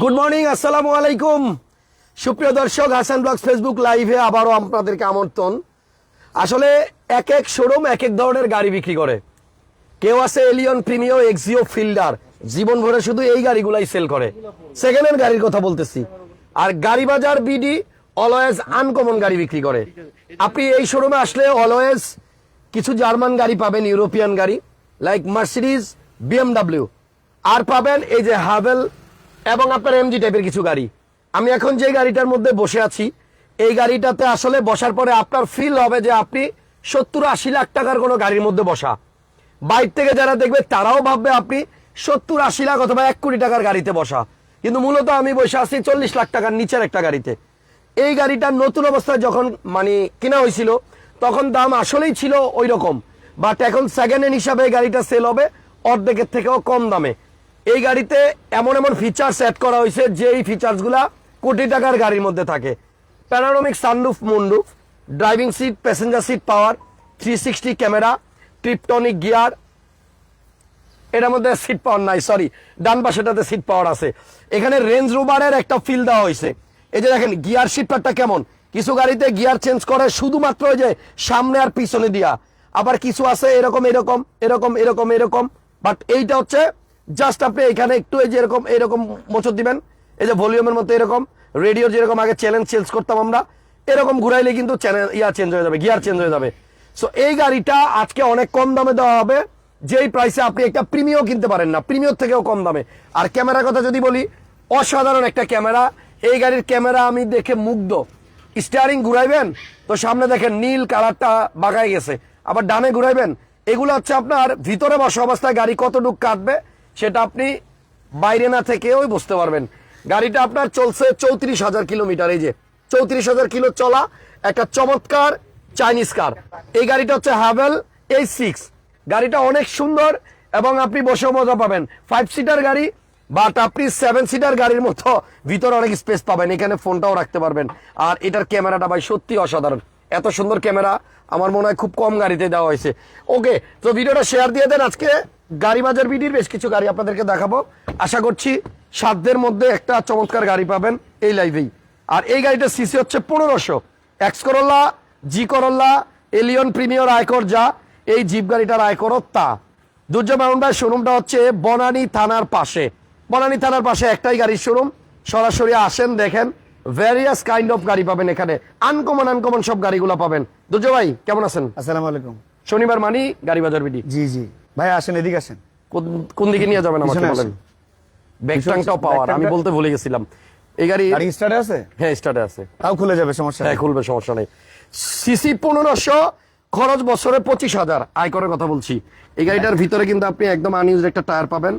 Good morning আসসালামু আলাইকুম। সুপ্রিয় দর্শক, হাসান ব্লগস ফেসবুক লাইভে আবারও আপনাদেরকে আমন্ত্রণ। আসলে এক এক শোরুম এক এক ধরনের গাড়ি বিক্রি করে। কেউ আছে এলিয়ন প্রিমিও এক্সিও ফিল্ডার জীবন ভরে শুধু এই গাড়িগুলাই সেল করে। সেকেন্ড হ্যান্ড গাড়ির কথা বলতেছি। আর গাড়ি বাজার বিডি অলওয়েজ আনকমন গাড়ি বিক্রি করে। আপনি এই শোরুমে আসলে অলওয়েজ কিছু জার্মান গাড়ি পাবেন ইউরোপিয়ান গাড়ি লাইক মার্সিডিজ বিএমডাব্লিউ আর পাবেন এই যে হাভেল এবং আপনার এমজি টাইপের কিছু গাড়ি। আমি এখন যে গাড়িটার মধ্যে বসে আছি, এই গাড়িটাতে আসলে বসার পরে আপনার ফিল হবে যে আপনি সত্তর আশি লাখ টাকার কোনো গাড়ির মধ্যে বসা। বাইর থেকে যারা দেখবে, তারাও ভাববে আপনি সত্তর আশি লাখ অথবা এক কোটি টাকার গাড়িতে বসা। কিন্তু মূলত আমি বসে আছি চল্লিশ লাখ টাকার নিচের একটা গাড়িতে। এই গাড়িটার নতুন অবস্থায় যখন মানে কেনা হয়েছিল, তখন দাম আসলেই ছিল ওই রকম বাট এখন সেকেন্ড হ্যান্ড হিসাবে গাড়িটা সেল হবে, অর্ধেকের থেকেও কম দামে। এই গাড়িতে এমন এমন ফিচার্স অ্যাড করা হয়েছে যে এই ফিচার্সগুলা কোটি টাকার গাড়ির মধ্যে থাকে। Panoramic sunroof moonroof driving seat passenger seat power three sixty camera tiptronic gear এটার মধ্যে সিট পাওয়ার নাই সরি ডান পাশেটাতে সিট পাওয়ার আছে। এখানে রেঞ্জ রোভারের একটা ফিল দেওয়া হয়েছে। এই যে দেখেন গিয়ার শিফটারটা কেমন? কিছু গাড়িতে গিয়ার চেঞ্জ করে শুধুমাত্র ওই যে সামনে আর পিছনে দিয়া। আবার কিছু আছে এরকম এরকম এরকম এরকম এরকম বাট এইটা হচ্ছে জাস্ট আপনি এখানে একটু এই যে এরকম এরকম মোচর দিবেন। এই যে ভলিউমের মতো এরকম রেডিও যেরকম আগে চ্যালেঞ্জ চেঞ্জ করতাম আমরা, এরকম ঘুরাইলে কিন্তু চ্যানেল ইয়া চেঞ্জ হয়ে যাবে গিয়ার চেঞ্জ হয়ে যাবে। সো এই গাড়িটা আজকে অনেক কম দামে দেওয়া হবে, যেই প্রাইসে আপনি একটা প্রিমিও কিনতে পারেন না। প্রিমিয়র থেকেও কম দামে। আর ক্যামেরার কথা যদি বলি, অসাধারণ একটা ক্যামেরা এই গাড়ির ক্যামেরা আমি দেখে মুগ্ধ। স্টিয়ারিং ঘুরাইবেন, তো সামনে দেখেন নীল কালারটা বাগায় গেছে। আবার ডানে ঘুরাইবেন, এগুলো হচ্ছে আপনার ভিতরে বসা অবস্থায় গাড়ি কতটুক কাটবে সেটা আপনি বাইরে না থেকেও বুঝতে পারবেন। গাড়িটা আপনার চলছে চৌত্রিশ হাজার কিলোমিটার, এই যে চৌত্রিশ হাজার কিলো চলা একটা চমৎকার চাইনিজ কার এই গাড়িটা হচ্ছে হাভেল এই সিক্স গাড়িটা অনেক সুন্দর এবং আপনি বসেও মজা পাবেন। ফাইভ সিটার গাড়ি বাট আপনি সেভেন সিটার গাড়ির মতো ভিতরে অনেক স্পেস পাবেন। এখানে ফোনটাও রাখতে পারবেন। আর এটার ক্যামেরাটা ভাই সত্যি অসাধারণ। এত সুন্দর ক্যামেরা, আমার মনে হয় খুব কম গাড়িতে দেওয়া হয়েছে। ওকে তো ভিডিওটা শেয়ার দিয়ে দেন আজকে। গাড়ি বাজার বিডির বেশ কিছু গাড়ি আপনাদেরকে দেখাবো। আশা করছি সাধ্যের মধ্যে একটা চমৎকার গাড়ি পাবেন এই লাইভেই। আর এই গাড়িটা সিসি হচ্ছে পনেরোশো। X Corolla G Corolla Allion Premier আয়কর যা এই জিপ গাড়িটার আয়করও তা। দুর্য মাউন্ডার শোরুমটা হচ্ছে বনানী থানার পাশে। বনানী থানার পাশে একটাই গাড়ির শোরুম। সরাসরি আসেন দেখেন ভ্যারিয়াস কাইন্ড অফ গাড়ি পাবেন এখানে। আনকমন আনকমন সব গাড়িগুলো পাবেন। দুর্য ভাই কেমন আছেন? আসসালামু আলাইকুম। শনিবার মানি গাড়ি বাজার বিডি। জি জি। ভাই আসেন এদিকে আসেন। কোন- দিকে নিয়ে যাবেন আমাকে বলেন? আসেন। ব্যাকটাংটাও পাওয়ার আমি বলতে ভুলে গেছিলাম। এই গাড়ি গাড়ি স্টার্টে আছে? হ্যাঁ স্টার্টে আছে। তাও খুলে যাবে সমস্যা হ্যাঁ খুলবে সমস্যা নেই। সিসি পনেরোশো খরচ বছরে পঁচিশ হাজার। আয়করের কথা বলছি। এই গাড়িটার ভিতরে কিন্তু আপনি একদম আনইউজ একটা টায়ার পাবেন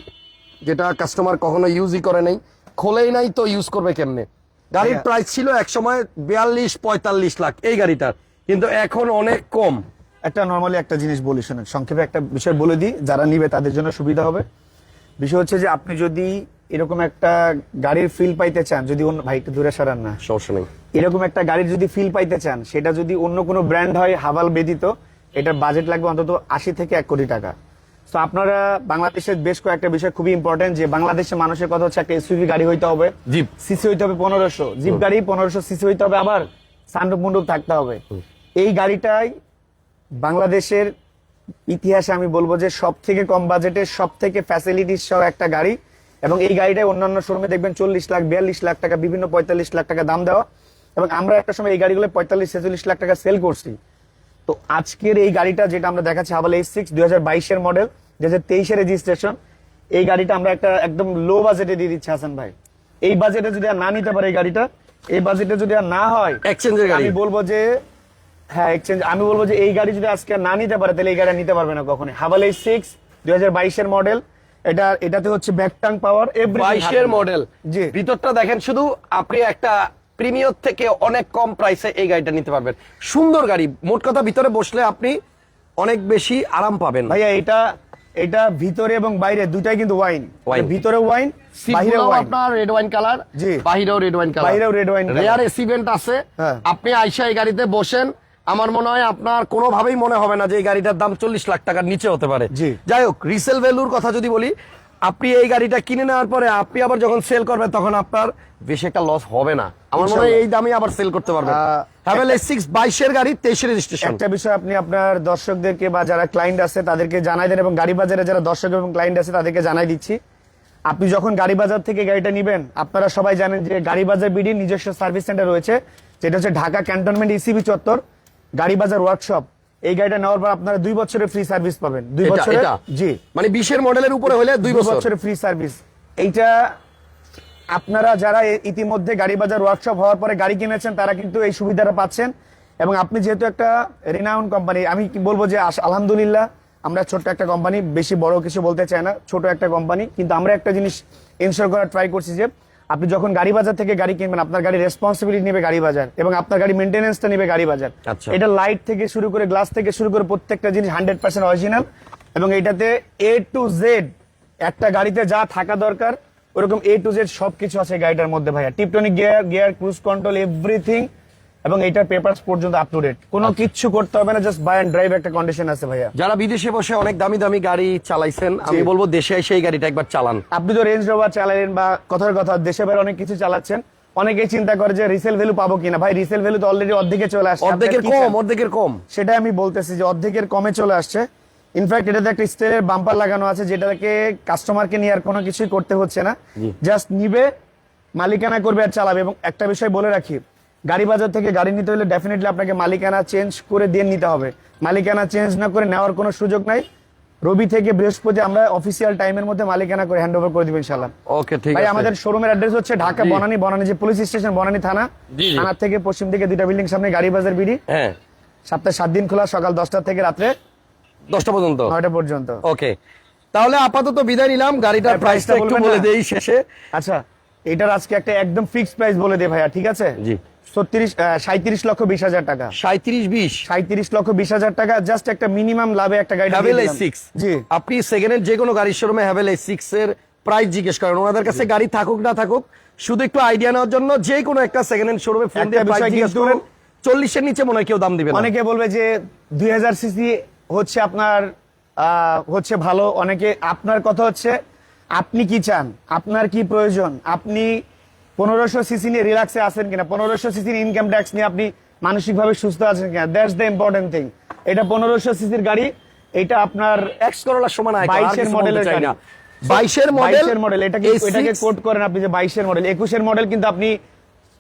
যেটা কাস্টমার কখনো ইউজই করে নাই। খোলেই নাই তো ইউজ করবে কেমনে? গাড়ির হ্যাঁ। প্রাইস ছিল এক সময় বিয়াল্লিশ পঁয়তাল্লিশ লাখ। এই গাড়িটার। কিন্তু এখন অনেক কম। একটা নর্মালি একটা জিনিস বলি শোনেন সংক্ষেপে একটা বিষয় বলে দিই যারা নিবে তাদের জন্য সুবিধা হবে। বিষয় হচ্ছে যে আপনি যদি এরকম একটা গাড়ির ফিল পাইতে চান যদি অন্য ভাই একটু দূরে সরান না। সমস্যা নেই। এরকম একটা গাড়ির যদি ফিল পাইতে চান সেটা যদি অন্য কোনো ব্র্যান্ড হয় হাবাল ব্যতীত এটার বাজেট লাগবে অন্তত আশি থেকে এক কোটি টাকা। তো আপনারা বাংলাদেশের বেশ কয়েকটা বিষয় খুবই ইম্পর্টেন্ট যে বাংলাদেশের মানুষের কথা হচ্ছে একটা এসইভি গাড়ি হইতে হবে জিপ সিসি হইতে হবে পনেরোশো জিপ গাড়ি পনেরোশো সিসি হইতে হবে আবার সান্ডুপ মুন্ডুপ থাকতে হবে। এই গাড়িটাই বাংলাদেশের ইতিহাসে আমি বলব যে সব থেকে কম বাজেটে সব থেকে ফ্যাসিলিটিস সহ একটা গাড়ি। এবং এই গাড়িটাই অন্যান্য শোরুমে দেখবেন চল্লিশ লাখ বিয়াল্লিশ লাখ টাকা বিভিন্ন পঁয়তাল্লিশ লাখ টাকা দাম দেওয়া। এবং আমরা একটা সময় এই গাড়িগুলো পঁয়তাল্লিশ ছেচল্লিশ লাখ টাকা সেল করছি। তো আজকের এই গাড়িটা যেটা আমরা দেখাচ্ছি হাবাল এইচ সিক্স দুই হাজার বাইশের মডেল দুই হাজার তেইশের রেজিস্ট্রেশন এই গাড়িটা আমরা একটা একদম লো বাজেটে দিয়ে দিচ্ছি হাসান ভাই। এই বাজেটে যদি আর না নিতে পারে এই গাড়িটা এই বাজেটে যদি আর না হয় এক্সচেঞ্জের গাড়ি। আমি বলব যে হ্যাঁ এক্সচেঞ্জ আমি বলব যে এই গাড়ি যদি আজকে না নিতে পারে তাহলে এই গাড়ি নিতে পারবে না কখনো হাবাল এইচ সিক্স দুই হাজার বাইশের মডেল এটা এটাতে হচ্ছে ব্যাকটাং পাওয়ার বাইশের মডেল জি। ভিতরটা দেখেন শুধু আপনি একটা প্রিমিয়র থেকে অনেক কম প্রাইসে এই গাড়িটা নিতে পারবেন সুন্দর গাড়ি মোট কথা ভিতরে বসলে আপনি অনেক বেশি আরাম পাবেন ভাইয়া এটা এটা ভিতরে এবং বাইরে দুটাই কিন্তু ওয়াইন। ভিতরে ওয়াইন বাইরে ওয়াইন আপনার রেড ওয়াইন কালার জি। বাহিরেও red wine colour red wine color। Rear AC vent আছে হ্যাঁ। আপনি আইসা এই গাড়িতে বসেন আমার মনে হয় আপনার কোনোভাবেই মনে হবে না যে এই গাড়িটার দাম চল্লিশ লাখ টাকার নিচে হতে পারে। যাই হোক রিসেল ভ্যালুর কথা যদি বলি আপনি এই গাড়িটা কিনে নেওয়ার পরে আপনি আবার যখন সেল করবেন তখন আপনার বেশি একটা লস হবে না। আমার মনে হয় এই দামে আবার সেল করতে পারবেন। হ্যাভেল সিক্স বাইশের গাড়ি তেইশের রেজিস্ট্রেশন একটা বিষয় আপনি আপনার দর্শকদেরকে বা যারা ক্লায়েন্ট আছে তাদেরকে জানাই দেন এবং গাড়ি বাজারে যারা দর্শক এবং ক্লায়েন্ট আছে তাদেরকে জানাই দিচ্ছি। আপনি যখন গাড়ি বাজার থেকে গাড়িটা নিবেন আপনারা সবাই জানেন যে গাড়ি বাজার বিডি নিজস্ব সার্ভিস সেন্টার রয়েছে যেটা হচ্ছে ঢাকা ক্যান্টনমেন্ট ইসিবি চত্বর। গাড়ি বাজার ওয়ার্কশপ এই গাড়িটা নেওয়ার পর আপনারা দুই বছরের ফ্রি সার্ভিস পাবেন। দুই বছরের জি। মানে বিশের মডেলের উপরে হলে দুই দুই বছর? বছরের ফ্রি সার্ভিস এইটা আপনারা যারা ইতিমধ্যে গাড়ি বাজার ওয়ার্কশপ হওয়ার পরে গাড়ি কিনেছেন তারা কিন্তু এই সুবিধাটা পাচ্ছেন। এবং আপনি যেহেতু একটা রিনাউন কোম্পানি আমি কি বলব যে আলহামদুলিল্লাহ আমরা ছোট্ট একটা কোম্পানি বেশি বড় কিছু বলতে চাই না ছোট একটা কোম্পানি কিন্তু আমরা একটা জিনিস ইনশোর করার ট্রাই করছি যে আপনি যখন গাড়ি বাজার থেকে গাড়ি কিনবেন আপনার গাড়ি রেসপন্সিবিলিটি নেবে গাড়ি বাজার এবং আপনার গাড়ি মেনটেনেন্সটা নেবে গাড়ি বাজার আচ্ছা। এটা লাইট থেকে শুরু করে গ্লাস থেকে শুরু করে প্রত্যেকটা জিনিস হান্ড্রেড পার্সেন্ট অরিজিনাল এবং এটাতে এ টু জেড একটা গাড়িতে যা থাকা দরকার ওরকম এ টু জেড সবকিছু আছে গাড়িটার মধ্যে ভাইয়া tiptronic gear gear cruise control everything এবং এটার পেপারস পর্যন্ত আপ টু ডেট কোনো কিচ্ছু করতে হবে না জাস্ট বাই অ্যান্ড ড্রাইভ একটা কন্ডিশন আছে ভাইয়া। যারা বিদেশে বসে অনেক দামি দামি গাড়ি চালাইছেন আমি বলব দেশে এসে এই গাড়িটা একবার চালান। আপনি তো রেঞ্জ রোভার চালালেন বা কথার কথা দেশে বাইরে অনেক কিছু চালাচ্ছেন। অনেকেই চিন্তা করে যে রিসেল ভ্যালু পাবো কিনা। ভাই রিসেল ভ্যালু তো অলরেডি অর্ধেকে চলে আসছে অর্ধেকের কম? অর্ধেকের কম। সেটা আমি বলতেছি যে অর্ধেকের কমে চলে আসছে। ইনফ্যাক্ট এটাতে একটা স্টেলের বাম্পার লাগানো আছে যেটাকে কাস্টমারকে নিয়ে আর কোনো কিছুই করতে হচ্ছে না। জাস্ট নিবে মালিকানা করবে আর চালাবে। এবং একটা বিষয় বলে রাখি গাড়ি বাজার থেকে গাড়ি নিতে হলে ডেফিনেটলি আপনাকে মালিকানা চেঞ্জ করে দিয়ে নিতে হবে। মালিকানা চেঞ্জ না করে নেওয়ার কোনো সুযোগ নাই। রবি থেকে বৃহস্পতি আমরা অফিসিয়াল টাইমের মধ্যে মালিকানা করে হ্যান্ড ওভার করে দিব ইনশাল্লাহ ওকে ঠিক ভাই আছে। আমাদের শোরুমের অ্যাড্রেস হচ্ছে ঢাকা। বনানী বনানী যে পুলিশ স্টেশন বনানী থানা। থানার থেকে পশ্চিম দিকে দুইটা বিল্ডিং সামনে গাড়ি বাজার বিডি। হ্যাঁ। সপ্তাহে সাত দিন খোলা সকাল দশটা থেকে রাত্রে দশটা পর্যন্ত? নয়টা পর্যন্ত। ওকে তাহলে আপাতত বিদায় নিলাম। গাড়িটার প্রাইসটা একটু বলে দেই শেষে। আচ্ছা এটার আজকে একটা একদম ফিক্সড প্রাইস বলে দে ভাইয়া ঠিক আছে? জি। ছত্রিশ সাঁত্রিশ লক্ষ বিশ হাজার টাকা। সাঁত্রিশ বিশ। সাঁত্রিশ লক্ষ বিশ হাজার টাকা জাস্ট একটা মিনিমাম লাভে একটা গাড়ি হ্যাভেল দিয়ে এস দিলাম। সিক্স জি। আপনি সেকেন্ড হ্যান্ড যে কোনো গাড়ির শোরুমে হ্যাভেল সিক্স এর প্রাইস জিজ্ঞেস করেন। ওনাদের কাছে গাড়ি থাকুক না থাকুক শুধু একটু আইডিয়া নেওয়ার জন্য যে কোনো একটা সেকেন্ড হ্যান্ড শোরুমে ফোন দিয়ে প্রাইস জিজ্ঞেস করেন। চল্লিশের নিচে মনে হয় কেউ দাম দিবে অনেকে বলবে যে দুই হাজার সিসি হচ্ছে আপনার হচ্ছে ভালো। অনেকে আপনার কথা হচ্ছে আপনি কি চান? আপনার কি প্রয়োজন? আপনি পনেরোশো সিসি নিয়ে রিল্যাক্সে আছেন কিনা? পনেরোশো সিসির ইনকাম ট্যাক্স নিয়ে আপনি মানসিকভাবে সুস্থ আছেন কিনা? দ্যাটস দ্য ইম্পর্টেন্ট থিং এটা পনেরোশো সিসির গাড়ি এটা আপনার এক্স করোলার সমান বাইশের মডেলের গাড়ি। বাইশের মডেল বাইশের মডেল এটাকে এটাকে কোট করেন আপনি যে বাইশের মডেল একুশের মডেল কিন্তু আপনি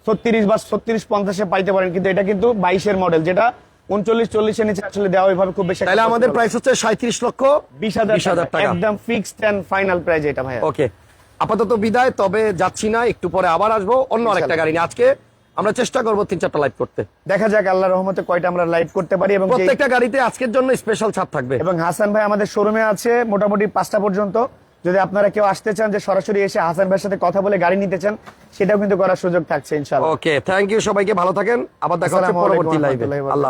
ছত্রিশ বা ছত্রিশ পঞ্চাশে পাইতে পারেন কিন্তু এটা কিন্তু বাইশের মডেল যেটা উনচল্লিশ চল্লিশের নিচে আসলে দেওয়া ওইভাবে খুব বেশি তাহলে আমাদের প্রাইস হচ্ছে সাঁত্রিশ লক্ষ বিশ হাজার একদম ফিক্সড এন্ড ফাইনাল প্রাইস এটা ভাই ওকে আপাতত বিদায় তবে যাচ্ছি না একটু পরে আবার আসব অন্য আরেকটা গাড়ি নিয়ে। আজকে আমরা চেষ্টা করব তিন চারটা লাইভ করতে। দেখা যাক আল্লাহ রহমতে কয়টা আমরা লাইভ করতে পারি এবং প্রত্যেকটা গাড়িতে আজকের জন্য স্পেশাল ছাড় থাকবে। এবং হাসান ভাই আমাদের শোরুমে আছে মোটামুটি পাঁচটা পর্যন্ত। যদি আপনারা কেউ আসতে চান যে সরাসরি এসে হাসান ভাইয়ের সাথে কথা বলে গাড়ি নিতে চান সেটাও কিন্তু করার সুযোগ থাকছে ইনশাল্লাহ। ওকে থ্যাংক ইউ সবাইকে ভালো থাকেন। আবার দেখা হচ্ছে পরবর্তী লাইভে আল্লাহ।